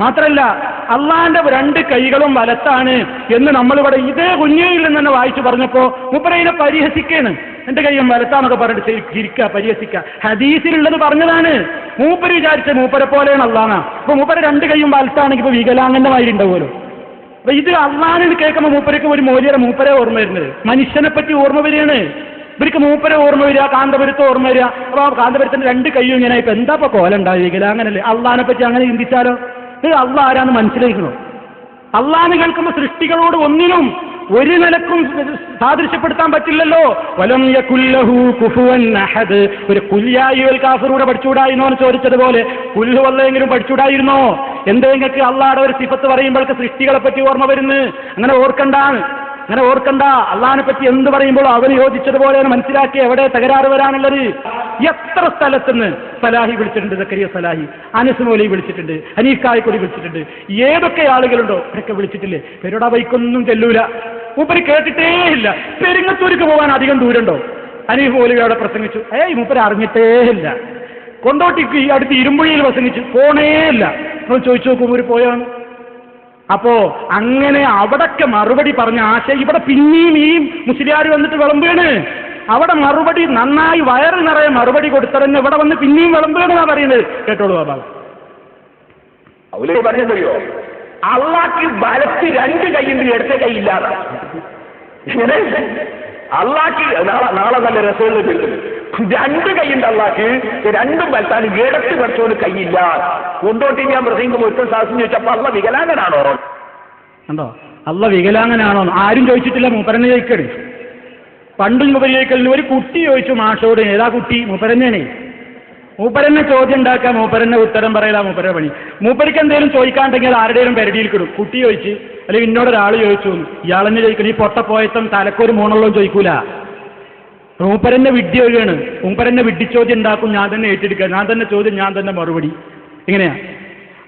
മാത്രല്ല അള്ളാന്റെ രണ്ട് കൈകളും വലത്താണ് എന്ന് നമ്മളിവിടെ ഇതേ കുഞ്ഞയിൽ നിന്ന് തന്നെ വായിച്ചു പറഞ്ഞപ്പോ മുപ്പരയിനെ പരിഹസിക്കാണ്. എന്റെ കൈയും വലത്താന്നൊക്കെ പറഞ്ഞിട്ട് ശരി- പരിഹസിക്ക. ഹദീസിലുള്ളത് പറഞ്ഞതാണ്. മൂപ്പര് വിചാരിച്ച മൂപ്പരെ പോലെയാണ് അള്ളാന അപ്പൊ മൂപ്പര് രണ്ട് കൈയും വലത്താണെങ്കിൽ ഇപ്പൊ വികലാംഗന്റെ മാതിരി ഉണ്ടാവുമല്ലോ അപ്പൊ ഇത് അള്ളാഹിന് കേൾക്കുമ്പോൾ മൂപ്പരക്ക് ഒരു മോലിയുടെ മൂപ്പരെ ഓർമ്മ വരുന്നത്. മനുഷ്യനെ പറ്റി ഓർമ്മ വരികയാണ്. ഇവർക്ക് മൂപ്പരെ ഓർമ്മ വരിക കാന്തപുരത്ത് ഓർമ്മ വരിക. അപ്പൊ കാന്തപുരത്തിന്റെ രണ്ട് കൈയും ഇങ്ങനെ ഇപ്പൊ എന്താ ഇപ്പൊ കോലം വികലാംഗനല്ലേ? അള്ളാഹിനെ പറ്റി അങ്ങനെ ചിന്തിച്ചാലോ? അള്ള ആരാന്ന് മനസ്സിലാക്കണം അള്ളാന്ന് കേൾക്കുന്ന സൃഷ്ടികളോട് ഒന്നിനും ഒരു നിലക്കും സാദൃശ്യപ്പെടുത്താൻ പറ്റില്ലല്ലോ. വലം യകുല്ലഹു കുഫുവൻ അഹദ്. ഒരു കുല്യായുൽ കാസറൂടെ പഠിച്ചുകൂടായിരുന്നോ എന്ന് ചോദിച്ചതുപോലെ കുല്ലു വല്ലതെങ്കിലും പഠിച്ചുകൂടായിരുന്നോ എന്തെങ്കിലും അള്ളാടെ ഒരു സിഫത്ത് പറയുമ്പോഴേക്ക് സൃഷ്ടികളെ പറ്റി ഓർമ്മ വരുന്നു. അങ്ങനെ ഓർക്കണ്ടാണ് അങ്ങനെ ഓർക്കണ്ട. അള്ളഹാനെ പറ്റി എന്ത് പറയുമ്പോൾ അവന് യോജിച്ചതുപോലെ മനസ്സിലാക്കി എവിടെ തകരാറ് വരാനുള്ളത്. എത്ര സ്ഥലത്തുനിന്ന് സലാഹി വിളിച്ചിട്ടുണ്ട് സക്കരിയ സലാഹി? അനസ് മൗലി വിളിച്ചിട്ടുണ്ട് കൂടി വിളിച്ചിട്ടുണ്ട്. ഏതൊക്കെ ആളുകളുണ്ടോ? അവരൊക്കെ വിളിച്ചിട്ടില്ലേ? പേരോടാ ബൈക്കൊന്നും ചെല്ലൂല. മൂപ്പര് കേട്ടിട്ടേ ഇല്ല. പെരുങ്ങത്തൂരിക്ക് പോകാൻ അധികം ദൂരമുണ്ടോ? ഹനീഫ് മോലി അവിടെ പ്രസംഗിച്ചു. ഏയ് മൂപ്പര് അറിഞ്ഞിട്ടേ ഇല്ല. കൊണ്ടോട്ടിക്ക് അടുത്ത് ഇരുമ്പുഴിയിൽ പ്രസംഗിച്ചു. പോണേ ഇല്ല. നമ്മൾ ചോദിച്ചു നോക്കും ഒരു പോയാണ്. അപ്പോ അങ്ങനെ അവിടൊക്കെ മറുപടി പറഞ്ഞ ആശ ഇവിടെ പിന്നെയും ഈ മുസ്ലിയാർ വന്നിട്ട് വിളമ്പുകയാണ്. അവിടെ മറുപടി നന്നായി വയറ് നിറയെ മറുപടി കൊടുത്തറിഞ്ഞ് ഇവിടെ വന്ന് പിന്നെയും വിളമ്പുകയാണെന്നാ പറയുന്നത്. കേട്ടോളൂ ബാബാ. അവർ പറഞ്ഞതറിയോ? അള്ളാക്ക് വലത്ത് രണ്ട് കൈയുണ്ട് ഇടത്തെ കൈയില്ലാതെ ഇങ്ങനെ? അള്ളാക്ക് നാളെ നാളെ നല്ല രസമുള്ള രണ്ട് കൈയുണ്ട് അള്ളാക്ക് രണ്ടും വലത്താണ് ഇടത്ത് പഠിച്ചോണ്ട് കൈയില്ല. കൊണ്ടോട്ടി ഞാൻ പ്രസംഗം ഒറ്റ സാഹസം ചോദിച്ചപ്പോ അള്ള വികലാംഗനാണോ? കണ്ടോ? അള്ള വികലാംഗനാണോ ആരും ചോദിച്ചിട്ടില്ല മൂപ്പരനെ ചോദിക്കരുത്. പണ്ടും മൂപ്പര് ചോദിക്കലിന് ഒരു കുട്ടി ചോദിച്ചു മാഷോട് ഏതാ കുട്ടി? മൂപ്പരന്നെയാണ്. മൂപ്പരന്നെ ചോദ്യം ഉണ്ടാക്കുക മൂപ്പരനെ ഉത്തരം പറയലാ മൂപ്പര പണി. മൂപ്പരിക്ക് എന്തെങ്കിലും ചോദിക്കാണ്ടെങ്കിൽ ആരുടെയും പരിധിയിൽ കിടും. കുട്ടി ചോദിച്ച് അല്ലെങ്കിൽ ഇന്നോട് ഒരാൾ ചോദിച്ചു ഇയാളെന്നെ ചോദിക്കണം. ഈ പൊട്ടപ്പോയത്തം തലക്കൊരു മൂണല്ലോ ചോദിക്കൂല. മൂപ്പരന്നെ വിഡ്ഢി മൂപ്പരന്നെ വിഡ്ഢി ചോദ്യം ഉണ്ടാക്കും ഞാൻ തന്നെ ഏറ്റെടുക്കുക. ഞാൻ തന്നെ ചോദ്യം ഞാൻ തന്നെ മറുപടി. ഇങ്ങനെയാ.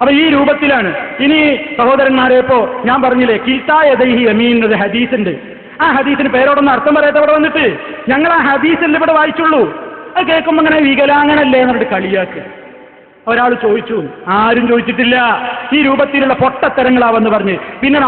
അപ്പൊ ഈ രൂപത്തിലാണ്. ഇനി സഹോദരന്മാരെ ഇപ്പോ ഞാൻ പറഞ്ഞില്ലേ കിൽത്തായതൈഹി അമീൻ എന്നത് ഹദീസിന്റെ ആ ഹദീസിന് പേരോടൊന്നും അർത്ഥം പറയാത്ത ഇവിടെ വന്നിട്ട് ഞങ്ങൾ ആ ഹദീസിൽ ഇവിടെ വായിച്ചുള്ളൂ. അത് കേൾക്കുമ്പോൾ ഇങ്ങനെ വികലാങ്ങനല്ലേ എന്നിട്ട് കളിയാക്ക്. ഒരാൾ ചോദിച്ചു ആരും ചോദിച്ചിട്ടില്ല. ഈ രൂപത്തിലുള്ള പൊട്ടത്തരങ്ങളാവെന്ന് പറഞ്ഞ്. പിന്നെ